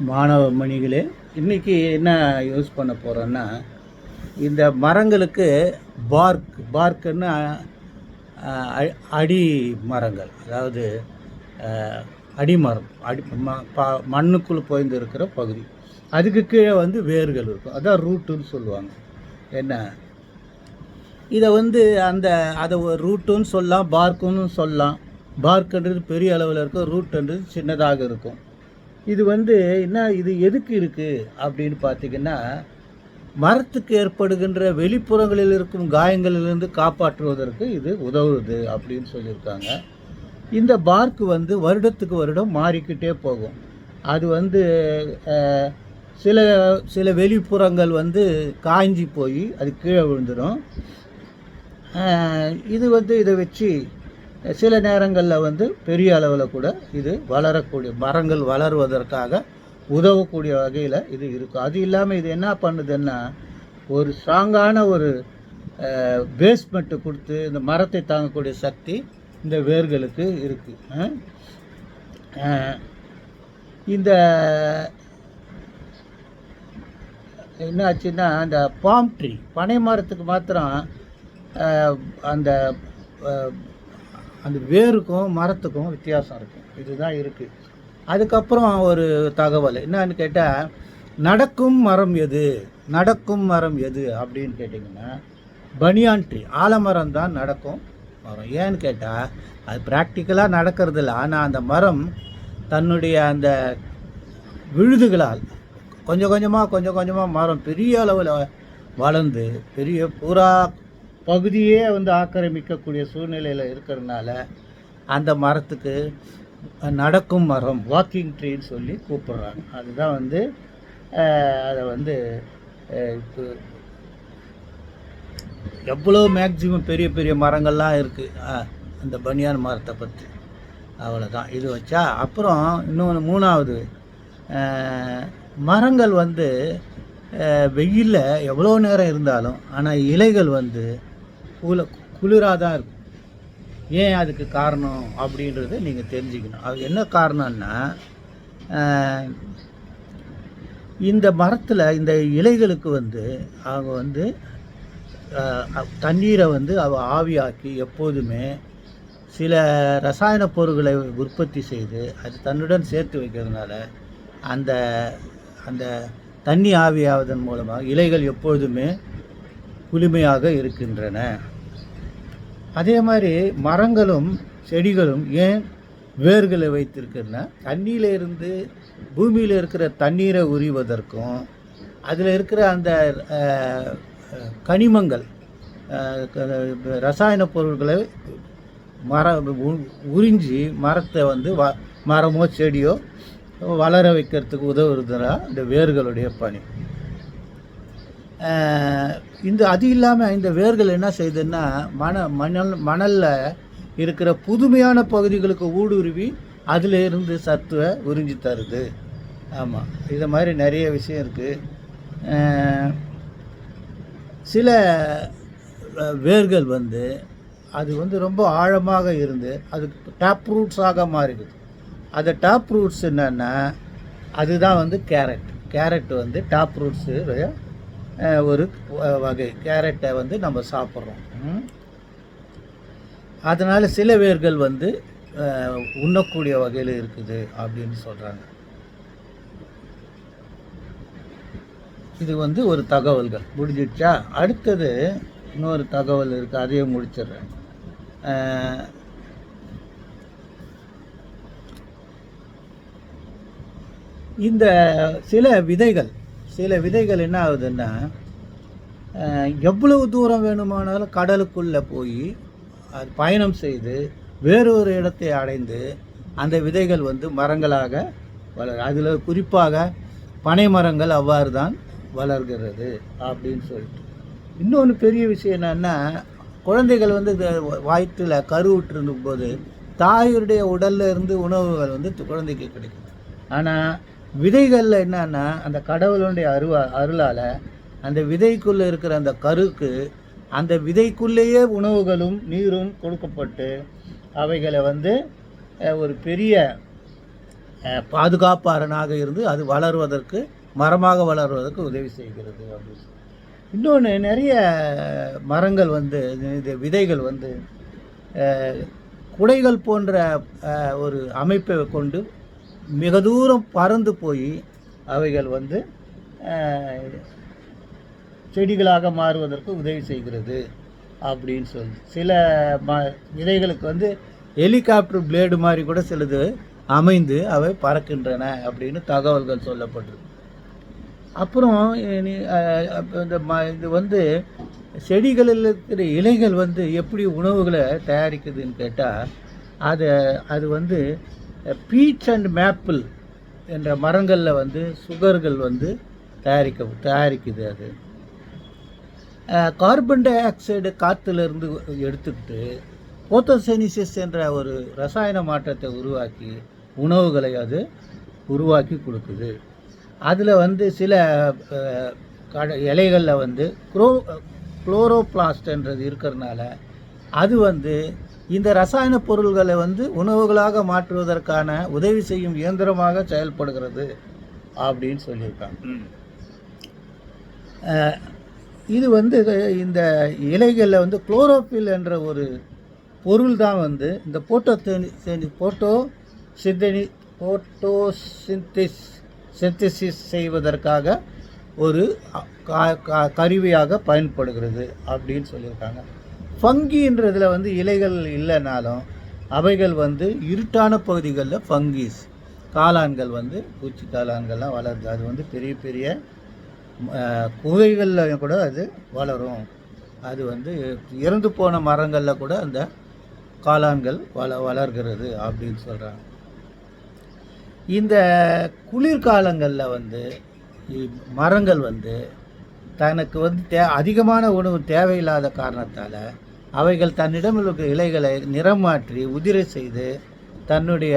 மாணவ மணிகளே இன்றைக்கி என்ன யூஸ் பண்ண போகிறோன்னா இந்த மரங்களுக்கு பார்க் பார்க்குன்னா அ- அடி மரங்கள் அதாவது அடிமரம் அடி ம ப மண்ணுக்குள்ளே போய்ந்து இருக்கிற பகுதி. அதுக்கு கீழே வந்து வேர்கள் இருக்கும். அதான் ரூட்டுன்னு சொல்லுவாங்க. என்ன? இதை வந்து அந்த அதை ரூட்டுன்னு சொல்லலாம் பார்க்குன்னு சொல்லலாம். பார்க்குன்றது பெரிய அளவில் இருக்கும் ரூட்டுன்றது சின்னதாக இருக்கும். இது வந்து என்ன இது எதுக்கு இருக்குது அப்படின்னு பார்த்தீங்கன்னா மரத்துக்கு ஏற்படுகின்ற வெளிப்புறங்களில் இருக்கும் காயங்களிலிருந்து காப்பாற்றுவதற்கு இது உதவுது அப்படின்னு சொல்லியிருக்காங்க. இந்த பார்க்கு வந்து வருடத்துக்கு வருடம் மாறிக்கிட்டே போகும். அது வந்து சில சில வெளிப்புறங்கள் வந்து காய்ஞ்சி போய் அது கீழே விழுந்துடும் இது வந்து இதை வச்சு சில நேரங்களில் வந்து பெரிய அளவில் கூட இது வளரக்கூடிய மரங்கள் வளருவதற்காக உதவக்கூடிய வகையில் இது இருக்கும். அது இல்லாமல் இது என்ன பண்ணுதுன்னா ஒரு ஸ்ட்ராங்கான ஒரு பேஸ்மெண்ட்டு கொடுத்து இந்த மரத்தை தாங்கக்கூடிய சக்தி இந்த வேர்களுக்கு இருக்குது இந்த என்ன ஆச்சுன்னா அந்த பாம் ட்ரீ பனை மரத்துக்கு மாத்திரம் அந்த அந்த வேருக்கும் மரத்துக்கும் வித்தியாசம் இருக்கும் இதுதான் இருக்குது அதுக்கப்புறம் ஒரு தகவல். என்னன்னு கேட்டால் நடக்கும் மரம் எது? நடக்கும் மரம் எது? அப்படின்னு கேட்டிங்கன்னா பனியான் ட்ரீ. ஆலமரம் தான் நடக்கும் மரம். ஏன்னு கேட்டால் அது ப்ராக்டிக்கலாக நடக்கிறது இல்லை. ஆனால் அந்த மரம் தன்னுடைய அந்த விழுதுகளால் கொஞ்சம் கொஞ்சமாக கொஞ்சம் கொஞ்சமாக மரம் பெரிய அளவில் வளர்ந்து பெரிய பூரா பகுதியே வந்து ஆக்கிரமிக்கக்கூடிய சூழ்நிலையில் இருக்கிறதுனால அந்த மரத்துக்கு நடக்கும் மரம் வாக்கிங் ட்ரீன்னு சொல்லி கூப்பிட்றாங்க. அதுதான் வந்து அதை வந்து இப்போ எவ்வளோ மேக்சிமம் பெரிய பெரிய மரங்கள்லாம் இருக்குது அந்த பனியான் மரத்தை பற்றி அவ்வளோதான் இது வச்சா அப்புறம் இன்னொன்று மூணாவது மரங்கள் வந்து வெயிலில் எவ்வளோ நேரம் இருந்தாலும் ஆனால் இலைகள் வந்து குல குளிராக தான் இருக்கும். ஏன் அதுக்கு காரணம் அப்படின்றத நீங்கள் தெரிஞ்சுக்கணும். அது என்ன காரணம்னா இந்த மரத்தில் இந்த இலைகளுக்கு வந்து அவங்க வந்து தண்ணீரை வந்து அவ ஆவியாக்கி எப்போதுமே சில ரசாயன பொருட்களை உற்பத்தி செய்து அது தன்னுடன் சேர்த்து வைக்கிறதுனால அந்த அந்த தண்ணி ஆவியாவதன் மூலமாக இலைகள் எப்பொழுதுமே குளுமையாக இருக்கின்றன. அதே மாதிரி மரங்களும் செடிகளும் ஏன் வேர்களை வைத்திருக்குன்னா தண்ணியில இருந்து பூமியில் இருக்கிற தண்ணீரை உரிவதற்கும் அதில் இருக்கிற அந்த கனிமங்கள் ரசாயன பொருட்களை மர உறிஞ்சி மரத்தை வந்து வ மரமோ செடியோ வளர வைக்கிறதுக்கு உதவுறதுனா இந்த வேர்களுடைய பணி. இந்த அது இல்லாமல் இந்த வேர்கள் என்ன செய்யுதுன்னா மண மணல் மணலில் இருக்கிற புதுமையான பகுதிகளுக்கு ஊடுருவி அதில் இருந்து சத்துவை உறிஞ்சி தருது. ஆமாம் இது மாதிரி நிறைய விஷயம் இருக்குது சில வேர்கள் வந்து அது வந்து ரொம்ப ஆழமாக இருந்து அதுக்கு டாப் ரூட்ஸாக மாறிடுது. அந்த டாப் ரூட்ஸ் என்னென்னா அதுதான் வந்து கேரட் கேரட் வந்து டாப் ரூட்ஸு ஒரு வ- வகை. கேரட்டை வந்து நம்ம சாப்பிட்றோம். அதனால் சில வேர்கள் வந்து உண்ணக்கூடிய வகையில் இருக்குது அப்படின்னு சொல்கிறாங்க இது வந்து ஒரு தகவல்கள். முடிஞ்சிடுச்சா? அடுத்தது இன்னொரு தகவல் இருக்குது அதையும் முடிச்சிடுறேன். இந்த சில விதைகள் சில விதைகள் என்ன ஆகுதுன்னா எவ்வளவு தூரம் வேணுமானாலும் கடலுக்குள்ளே போய் அது பயணம் செய்து வேறொரு இடத்தை அடைந்து அந்த விதைகள் வந்து மரங்களாக வளர் அதில் குறிப்பாக பனை மரங்கள் அவ்வாறு தான் வளர்கிறது அப்படின்னு சொல்லிட்டு. இன்னொன்று பெரிய விஷயம் என்னென்னா குழந்தைகள் வந்து வயிற்றில் கருவுற்றிருக்கும் போது தாயுடைய உடல்ல இருந்து உணவுகள் வந்து குழந்தைக்கு கிடைக்கும் ஆனால் விதைகளில் என்னன்னா அந்த கடவுளுடைய அருவா அருளால் அந்த விதைக்குள்ளே இருக்கிற அந்த கருக்கு அந்த விதைக்குள்ளேயே உணவுகளும் நீரும் கொடுக்கப்பட்டு அவைகளை வந்து ஒரு பெரிய பாதுகாப்பாரனாக இருந்து அது வளருவதற்கு மரமாக வளருவதற்கு உதவி செய்கிறது அப்படின்னு இன்னொன்று நிறைய மரங்கள் வந்து இது விதைகள் வந்து குடைகள் போன்ற ஒரு அமைப்பை கொண்டு மிக தூரம் பறந்து போய் அவைகள் வந்து செடிகளாக மாறுவதற்கு உதவி செய்கிறது அப்படின்னு சொல்லி சில ம விதைகளுக்கு வந்து ஹெலிகாப்டர் பிளேடு மாதிரி கூட சிலது அமைந்து அவை பறக்கின்றன அப்படின்னு தகவல்கள் சொல்லப்படுது அப்புறம் இந்த ம இது வந்து செடிகளில் இருக்கிற இலைகள் வந்து எப்படி உணவுகளை தயாரிக்குதுன்னு கேட்டால் அதை அது வந்து பீச் அண்ட் மேப்பிள் என்ற மரங்களில் வந்து சுகர்கள் வந்து தயாரிக்க தயாரிக்குது அது. கார்பன் டை ஆக்சைடு காற்றுலேருந்து எடுத்துக்கிட்டு போத்தோசெனிசிஸ் என்ற ஒரு ரசாயன மாற்றத்தை உருவாக்கி உணவுகளை அது உருவாக்கி கொடுக்குது. அதில் வந்து சில இலைகளில் வந்து குரோ குளோரோபிளாஸ்ட்ன்றது இருக்கிறதுனால அது வந்து இந்த ரசாயன பொருள்களை வந்து உணவுகளாக மாற்றுவதற்கான உதவி செய்யும் இயந்திரமாக செயல்படுகிறது அப்படின்னு சொல்லியிருக்காங்க. இது வந்து இந்த இலைகளில் வந்து குளோரோஃபில் என்ற ஒரு பொருள் தான் வந்து இந்த போட்டோ போட்டோ சிந்தனி போட்டோ சிந்திஸ் சிந்தசிஸ் செய்வதற்காக ஒரு கருவியாக பயன்படுகிறது அப்படின்னு சொல்லியிருக்காங்க. ஃபங்கின்றதில் வந்து இலைகள் இல்லைனாலும் அவைகள் வந்து இருட்டான பகுதிகளில் ஃபங்கீஸ். காளான்கள் வந்து பூச்சி காளான்கள்லாம் வளருது. அது வந்து பெரிய பெரிய குகைகளில் கூட அது வளரும். அது வந்து இறந்து போன மரங்களில் கூட அந்த காளான்கள் வள வளர்கிறது அப்படின்னு சொல்கிறாங்க இந்த குளிர்காலங்களில் வந்து மரங்கள் வந்து தனக்கு வந்து தே அதிகமான உணவு தேவையில்லாத காரணத்தால் அவைகள் தன்னிடம் உள்ள இலைகளை நிறமாற்றி உதிரை செய்து தன்னுடைய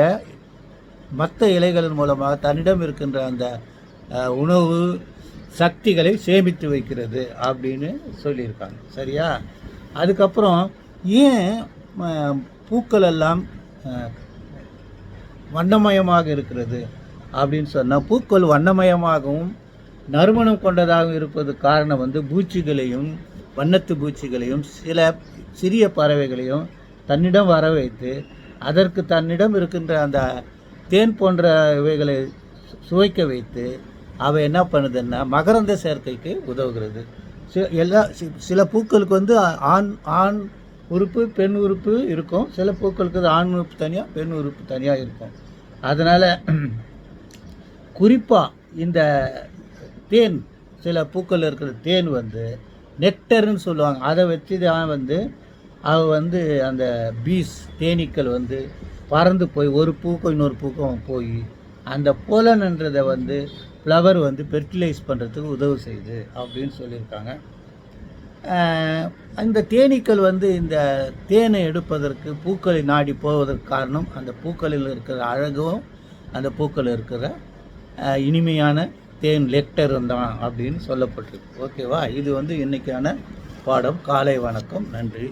மற்ற இலைகளின் மூலமாக தன்னிடம் இருக்கின்ற அந்த உணவு சக்திகளை சேமித்து வைக்கிறது அப்படின்னு சொல்லியிருக்காங்க. சரியா? அதுக்கப்புறம் ஏன் பூக்கள் எல்லாம் வண்ணமயமாக இருக்கிறது அப்படின்னு சொன்னால் பூக்கள் வண்ணமயமாகவும் நறுமணம் கொண்டதாகவும் இருப்பது காரணம் வந்து பூச்சிகளையும் வண்ணத்து பூச்சிகளையும் சில சிறிய பறவைகளையும் தன்னிடம் வர வைத்து அதற்கு தன்னிடம் இருக்கின்ற அந்த தேன் போன்ற இவைகளை சு- சுவைக்க வைத்து அவை என்ன பண்ணுதுன்னா மகரந்த சேர்க்கைக்கு உதவுகிறது. சி- எல்லா சில பூக்களுக்கு வந்து ஆண் ஆண் உறுப்பு பெண் உறுப்பு இருக்கும். சில பூக்களுக்கு அது ஆண் உறுப்பு தனியாக பெண் உறுப்பு தனியாக இருக்கும். அதனால் குறிப்பாக இந்த தேன் சில பூக்கள் இருக்கிற தேன் வந்து நெக்டர்னு சொல்லுவாங்க. அதை வச்சு தான் வந்து அவ வந்து அந்த பீஸ் தேனீக்கள் வந்து பறந்து போய் ஒரு பூக்கும் இன்னொரு பூக்கும் போய் அந்த போலன்ன்றதை வந்து ஃப்ளவர் வந்து ஃபெர்டிலைஸ் பண்ணுறதுக்கு உதவு செய்யுது அப்படின்னு சொல்லியிருக்காங்க. அந்த தேனீக்கள் வந்து இந்த தேனை எடுப்பதற்கு பூக்களை நாடி போவதற்கு காரணம் அந்த பூக்களில் இருக்கிற அழகும் அந்த பூக்கள் இருக்கிற இனிமையான தேன் லெக்டர் தான் அப்படின்னு சொல்லப்பட்டிருக்கு. ஓகேவா இது வந்து இன்றைக்கான பாடம். காலை வணக்கம். நன்றி.